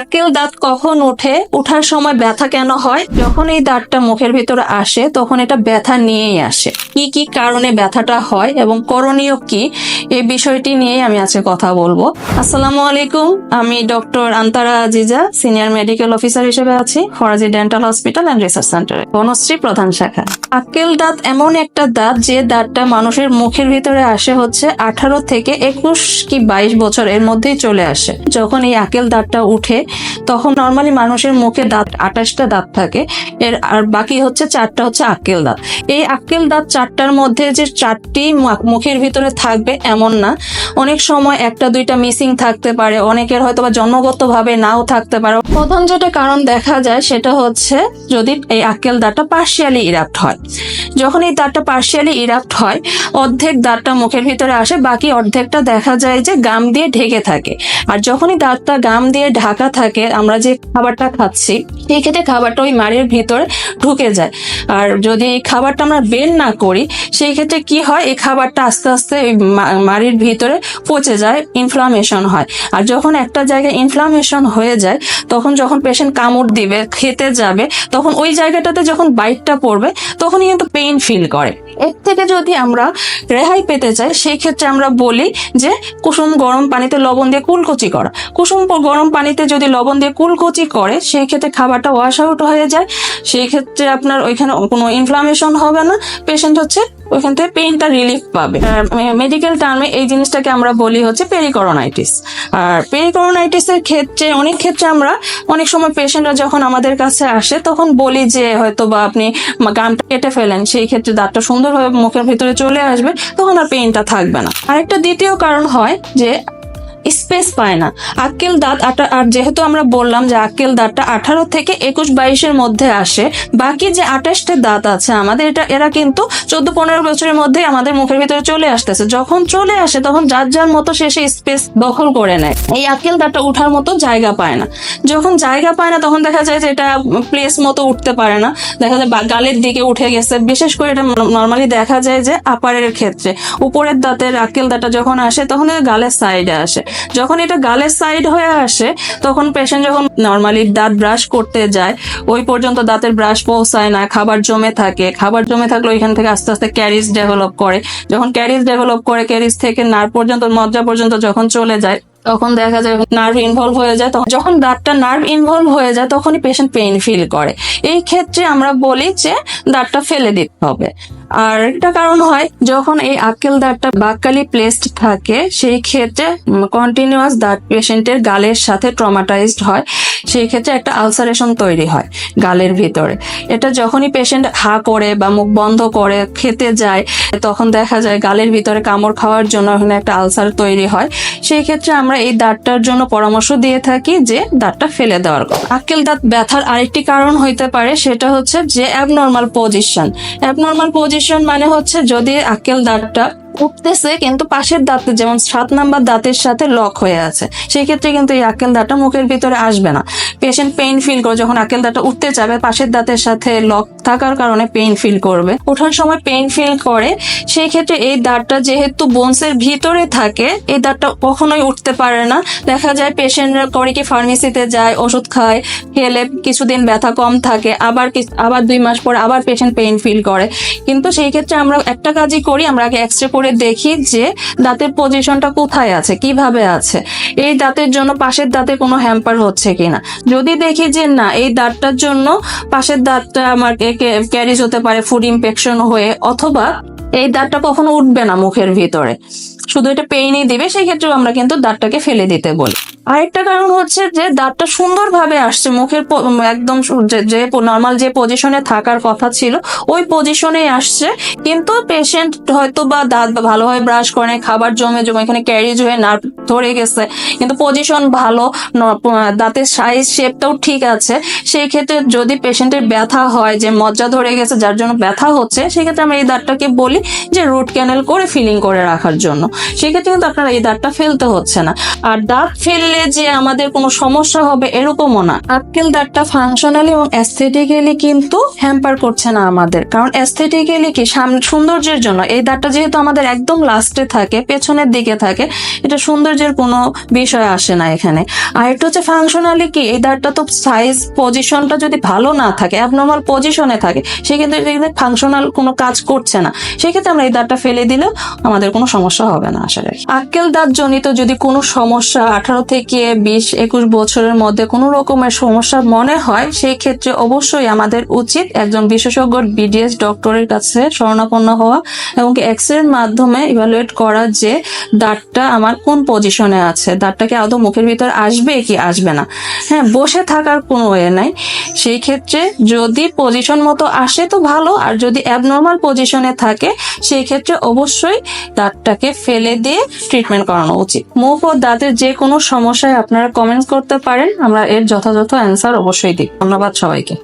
আক্কেল দাঁত কখন ওঠে? ওঠার সময় ব্যথা কেন হয়? যখন এই দাঁতটা মুখের ভিতরে আসে, তখন এটা ব্যথা নিয়েই আসে। কি কি কারণে ব্যথাটা হয় এবং করণীয় কি? এই বিষয়টি নিয়ে আমি আজকে কথা বলব। আসসালামু আলাইকুম, আমি doctor Antara Aziza, senior medical officer হিসেবে আছি, Faraji dental hospital and research সেন্টারে, বনশ্রী প্রধান শাখা। আক্কেল দাঁত এমন একটা দাঁত যে দাঁতটা মানুষের মুখের ভিতরে আসে হচ্ছে আঠারো থেকে একুশ কি বাইশ বছর এর মধ্যেই চলে আসে। যখন এই আকেল দাঁতটা উঠে তখন নর্মালি মানুষের মুখে দাঁত, আঠাশটা দাঁত থাকে। এর আর বাকি হচ্ছে চারটা হচ্ছে আক্কেল দাঁত। এই আক্কেল দাঁত চারটার মধ্যে যে চারটি মুখের ভিতরে থাকবে এমন না। অনেক সময় একটা, দুইটা মিসিং থাকতে পারে। অনেকের হয়তো বা জন্মগতভাবে নাও থাকতে পারে। প্রধান যেটা কারণ দেখা যায় সেটা হচ্ছে যদি এই আক্কেল দাঁতটা পার্শিয়ালি ইরাপ্ট হয়। যখন এই দাঁতটা পার্শিয়ালি ইরাপ্ট হয়, অর্ধেক দাঁতটা মুখের ভিতরে আসে, বাকি অর্ধেকটা দেখা যায় যে গাম দিয়ে ঢেকে থাকে। আর যখনই দাঁতটা গাম দিয়ে ঢাকা থাকে, আমরা যে খাবারটা খাচ্ছি, সেই ক্ষেত্রে খাবারটা ওই মাড়ির ভিতরে ঢুকে যায়। আর যদি এই খাবারটা আমরা বের না করি, সেই ক্ষেত্রে কি হয়, এই খাবারটা আস্তে আস্তে ওই মাড়ির ভিতরে পচে যায় ইনফ্লামেশন হয়। আর যখন একটা জায়গায় ইনফ্লামেশন হয়ে যায়, তখন যখন পেশেন্ট কামড় দিবে, খেতে যাবে, তখন ওই জায়গাটাতে যখন বাইটটা পড়বে, তখনই কিন্তু পেইন ফিল করে। এর থেকে যদি আমরা রেহাই পেতে চাই সেই ক্ষেত্রে আমরা বলি যে কুসুম গরম পানিতে লবণ দিয়ে কুলকুচি করা। কুসুম গরম পানিতে যদি লবণ দিয়ে কুলকুচি করে সেই ক্ষেত্রে খাবারটা ওয়াশ আউট হয়ে যায়। সেই ক্ষেত্রে আপনার ওইখানে কোনো ইনফ্লামেশন হবে না। পেশেন্ট হচ্ছে ওইখান থেকে পেইনটা রিলিফ পাবে। মেডিকেল টার্মে এই জিনিসটাকে আমরা বলি হচ্ছে পেরিকরোনাইটিস আর পেরিকরোনাইটিসের ক্ষেত্রে, অনেক ক্ষেত্রে আমরা অনেক সময় পেশেন্টরা যখন আমাদের কাছে আসে, তখন বলি যে হয়তো বা আপনি গানটা কেটে ফেলেন, সেই ক্ষেত্রে দাঁতটা সুন্দরভাবে মুখের ভিতরে চলে আসবে, তখন আর পেইনটা থাকবে না। আরেকটা দ্বিতীয় কারণ হয় যে স্পেস পায় না। আক্কেল দাঁত আর যেহেতু আমরা বললাম যে আক্কেল দাঁতটা আঠারো থেকে একুশ বাইশের মধ্যে আসে, বাকি যে আঠাশটা দাঁত আছে আমাদের, এটা এরা কিন্তু চোদ্দ পনেরো বছরের মধ্যে আমাদের মুখের ভিতরে চলে আসতেছে। যখন চলে আসে, তখন যার যার মতো সেই স্পেস দখল করে নেয়। এই আক্কেল দাঁতটা উঠার মতো জায়গা পায় না। যখন জায়গা পায় না, তখন দেখা যায় যে এটা প্লেস মতো উঠতে পারে না। দেখা যায় গালের দিকে উঠে গেছে। বিশেষ করে এটা নর্মালি দেখা যায় যে আপারের ক্ষেত্রে। উপরের দাঁতের আক্কেল দাঁতটা যখন আসে, তখন গালের সাইডে আসে। যখন এটা গালের সাইড হয়ে আসে, তখন পেশেন্ট যখন নর্মালি দাঁত ব্রাশ করতে যায়, ওই পর্যন্ত দাঁতের ব্রাশ পৌঁছায় না, খাবার জমে থাকে। খাবার জমে থাকলে ওইখান থেকে আস্তে আস্তে ক্যারিজ ডেভেলপ করে। যখন ক্যারিজ ডেভেলপ করে ক্যারিজ থেকে নার পর্যন্ত, মজ্জা পর্যন্ত যখন চলে যায়, তখন দেখা যায় নার্ভ ইনভলভ হয়ে যায়। তখন যখন দাঁতটা নার্ভ ইনভলভ হয়ে যায়, তখনই পেশেন্ট পেইন ফিল করে। এই ক্ষেত্রে আমরা বলি যে দাঁতটা ফেলে দিতে হবে। আর একটা কারণ হয়, যখন এই আক্কেল দাঁতটা বাক্কালি প্লেসড থাকে, সেই ক্ষেত্রে কন্টিনিউয়াস দাঁত পেশেন্টের গালের সাথে ট্রমাটাইজড হয়, সেই ক্ষেত্রে একটা আলসারেশন তৈরি হয় গালের ভিতরে। এটা যখনই পেশেন্ট হা করে বা মুখ বন্ধ করে, খেতে যায়, তখন দেখা যায় গালের ভিতরে কামড় খাওয়ার জন্য ওখানে একটা আলসার তৈরি হয়। সেই ক্ষেত্রে আমরা এই দাঁতটার জন্য পরামর্শ দিয়ে থাকি যে দাঁতটা ফেলে দেওয়ার কথা। আক্কেল দাঁত ব্যথার আরেকটি কারণ হইতে পারে, সেটা হচ্ছে যে অ্যাবনর্মাল পজিশন অ্যাবনর্মাল পজিশন মানে হচ্ছে যদি আকেল দাঁতটা উঠতেছে, কিন্তু পাশের দাঁতে, যেমন সাত নাম্বার দাঁতের সাথে লক হয়ে আছে সেক্ষেত্রে কিন্তু এই আকেল দাঁতটা মুখের ভিতরে আসবে না। পেশেন্ট পেইন ফিল করে যখন আক্কেল দাঁতটা উঠতে যাবে, পাশের দাঁতের সাথে লক থাকার কারণে পেইন ফিল করবে। ওঠার সময় পেইন ফিল করে, সেই ক্ষেত্রে এই দাঁতটা যেহেতু বোনসের ভিতরে থাকে, এই দাঁতটা কখনোই উঠতে পারে না। দেখা যায় পেশেন্টরা করে কি ফার্মেসিতে যায়, ওষুধ খায়, খেলে কিছুদিন ব্যথা কম থাকে, আবার আবার দুই মাস পর আবার পেশেন্ট পেইন ফিল করে। কিন্তু সেই ক্ষেত্রে আমরা একটা কাজই করি, আমরা আগে এক্স রে করে দেখি যে দাঁতের পজিশনটা কোথায় আছে, কীভাবে আছে। এই দাঁতের জন্য পাশের দাঁতে কোনো হ্যাম্পার হচ্ছে কিনা। যদি দেখি যে না, এই দাঁতটার জন্য পাশের দাঁতটা আমার ক্যারিজ হতে পারে ফুড ইনফেকশন হয়ে, অথবা এই দাঁতটা কখনো উঠবে না মুখের ভিতরে। শুধু এটা পেইনই দিবে সেই ক্ষেত্রেও আমরা কিন্তু দাঁতটাকে ফেলে দিতে বলি। আরেকটা কারণ হচ্ছে যে দাঁতটা সুন্দরভাবে আসছে, মুখের একদম যে- নর্মাল যে পজিশনে থাকার কথা ছিল, ওই পজিশনে আসছে। কিন্তু পেশেন্ট হয়তো বা দাঁত ভালোভাবে ব্রাশ করে খাবার জমে জমে এখানে ক্যারিজ হয়ে নার্ভ ধরে গেছে। কিন্তু পজিশন ভালো, ন- দাঁতের সাইজ শেপটাও ঠিক আছে। সেই ক্ষেত্রে যদি পেশেন্টের ব্যথা হয়, যে মজ্জা ধরে গেছে, যার জন্য ব্যথা হচ্ছে সেক্ষেত্রে আমরা এই দাঁতটাকে বলি যে রুট ক্যানেল করে ফিলিং করে রাখার জন্য। সেক্ষেত্রে কিন্তু আপনার এই দাঁতটা ফেলতে হচ্ছে না। আর দাঁত ফেললে ফেললে যে আমাদের কোনো সমস্যা হবে এরকমও না। আক্কেল দাঁতটা ফাংশনালি এবং অ্যাস্থেটিক্যালি কিন্তু হ্যাম্পার করছে না আমাদের। কারণ অ্যাস্থেটিক্যালি কি? সৌন্দর্যের জন্য। এই দাঁতটা যেহেতু আমাদের একদম লাস্টে থাকে, পেছনের দিকে থাকে, এটা সৌন্দর্যের কোনো বিষয় আসে না এখানে। আর একটা হচ্ছে ফাংশনালি কি? এই দাঁতটা তো সাইজ পজিশনটা যদি ভালো না থাকে অ্যাবনর্মাল পজিশনে থাকে, সেক্ষেত্রে এখানে ফাংশনাল কোনো কাজ করছে না। সেক্ষেত্রে আমরা এই দাঁতটা ফেলে দিলেও আমাদের কোনো সমস্যা হবে না, আশা রাখি। আক্কেল দাঁত জনিত যদি কোনো সমস্যা আঠারো থেকে বিশ একুশ বছরের মধ্যে কোনো রকমের সমস্যা মনে হয়, সেই ক্ষেত্রে অবশ্যই আমাদের উচিত একজন বিশেষজ্ঞ বিডিএস ডক্টরের কাছে শরণাপন্ন হওয়া এবং এক্সের মাধ্যমে ইভালুয়েট করা যে দাঁতটা আমার কোন পজিশনে আছে দাঁতটা কি আদৌ মুখের ভিতর আসবে কি আসবে না। হ্যাঁ বসে থাকার কোনো ওয়ে নাই। সেই ক্ষেত্রে যদি পজিশন মতো আসে তো ভালো, আর যদি অ্যাবনর্মাল পজিশনে থাকে, সেই ক্ষেত্রে অবশ্যই দাঁতটাকে ফেলে দিয়ে ট্রিটমেন্ট করানো উচিত। মুখ ও দাঁতের যে কোনো সমস্যায় আপনারা কমেন্টস করতে পারেন। আমরা এর যথাযথ অ্যান্সার অবশ্যই দিই ধন্যবাদ সবাইকে।